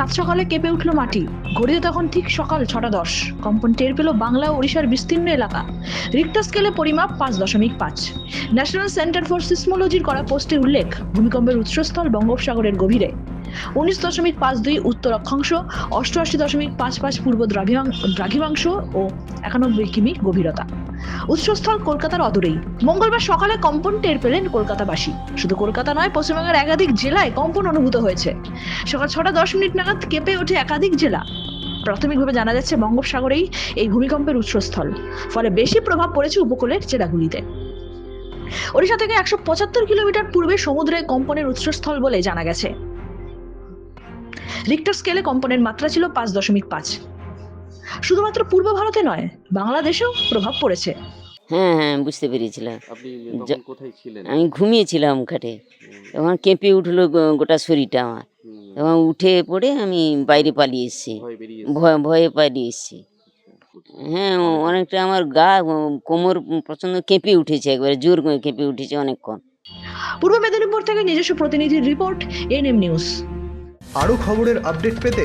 সাত সকালে কেঁপে উঠল মাটি। ঘড়িতে তখন ঠিক সকাল ছটা দশ। কম্পন টের পেল বাংলা ওড়িশার বিস্তীর্ণ এলাকা। রিক্টার স্কেলে পরিমাপ পাঁচ দশমিক পাঁচ। ন্যাশনাল সেন্টার ফর সিসমোলজির করা পোস্টে উল্লেখ, ভূমিকম্পের উৎসস্থল বঙ্গোপসাগরের গভীরে। উনিশ দশমিক পাঁচ দুই উত্তর অক্ষাংশ, অষ্টআশি দশমিক পাঁচ পাঁচ পূর্ব দ্রাঘিমাং- দ্রাঘিমাংশ ও একানব্বই কিমি গভীরতা। উৎসস্থল কলকাতার অদূরেই। মঙ্গলবার সকালে কম্পন টের পেলেন কলকাতাবাসী। শুধু কলকাতা নয়, পশ্চিমবঙ্গের একাধিক জেলায় কম্পন অনুভূত হয়েছে। সকাল ছটা দশ মিনিট নাগাদ কেঁপে ওঠে একাধিক জেলা। প্রাথমিকভাবে জানা যাচ্ছে, বঙ্গোপসাগরেই এই ভূমিকম্পের উৎসস্থল। ফলে বেশি প্রভাব পড়েছে উপকূলের জেলাগুলিতে। ওড়িশা থেকে একশো পঁচাত্তর কিলোমিটার পূর্বে সমুদ্রে কম্পনের উৎসস্থল বলে জানা গেছে। রিক্টার স্কেলে কম্পনের মাত্রা ছিল পাঁচ দশমিক পাঁচ। শুধুমাত্র পূর্ব ভারতে নয় বাংলাদেশেও প্রভাব পড়েছে। হ্যাঁ হ্যাঁ বুঝতে পেরেছিলাম। আমি ঘুমিয়েছিলাম খাটে তখন কেঁপে উঠল গোটা শরীরটা আমার। তখন উঠে পড়ে আমি বাইরে পালিয়ে এসেছি। ভয় ভয়ে পালিয়ে এসেছি। হ্যাঁ অনেকটা। আমার গা কোমর প্রচণ্ড কেঁপে উঠেছে একবারে জোর কেঁপে উঠেছে অনেকক্ষণ। পূর্ব মেদিনীপুর থেকে নিজস্ব প্রতিনিধির রিপোর্ট এনএম নিউজ। আরও খবরের আপডেট পেতে